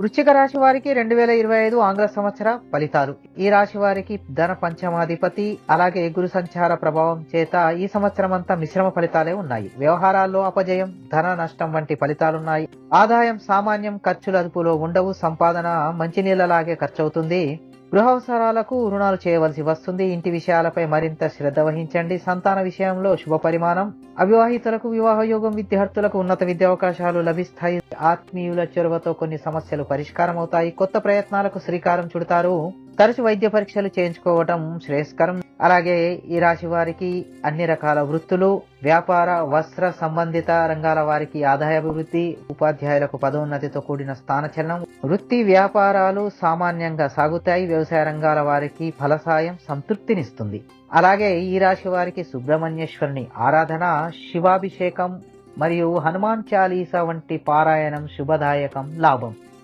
వృశ్చిక రాశి వారికి రెండు వేల ఇరవై ఐదు ఆంగ్ల సంవత్సర ఫలితాలు. ఈ రాశి వారికి ధన పంచమాధిపతి అలాగే గురు సంచార ప్రభావం చేత ఈ సంవత్సరం అంతా మిశ్రమ ఫలితాలే ఉన్నాయి. వ్యవహారాల్లో అపజయం ధన నష్టం వంటి ఫలితాలున్నాయి. ఆదాయం సామాన్యం ఖర్చులు అదుపులో ఉండవు. సంపాదన మంచినీళ్ళలాగే ఖర్చవుతుంది. గృహ అవసరాలకు రుణాలు చేయవలసి వస్తుంది. ఇంటి విషయాలపై మరింత శ్రద్ధ వహించండి. సంతాన విషయంలో శుభ పరిమాణం. అవివాహితులకు వివాహయోగం విద్యార్థులకు ఉన్నత విద్యా అవకాశాలు లభిస్తాయి. ఆత్మీయుల చొరవతో కొన్ని సమస్యలు పరిష్కారం అవుతాయి కొత్త ప్రయత్నాలకు శ్రీకారం చుడతారు. తరచు వైద్య పరీక్షలు చేయించుకోవటం శ్రేయస్కరం. అలాగే ఈ రాశి వారికి అన్ని రకాల వృత్తులు వ్యాపార వస్త్ర సంబంధిత రంగాల వారికి ఆదాయాభివృద్ధి ఉపాధ్యాయులకు పదోన్నతితో కూడిన స్థానచలనం. వృత్తి వ్యాపారాలు సామాన్యంగా సాగుతాయి వ్యవసాయ రంగాల వారికి ఫలసాయం సంతృప్తినిస్తుంది. అలాగే ఈ రాశి వారికి సుబ్రహ్మణ్యేశ్వరుని ఆరాధన శివాభిషేకం మరియు హనుమాన్ చాలీసా వంటి పారాయణం శుభదాయకం లాభం.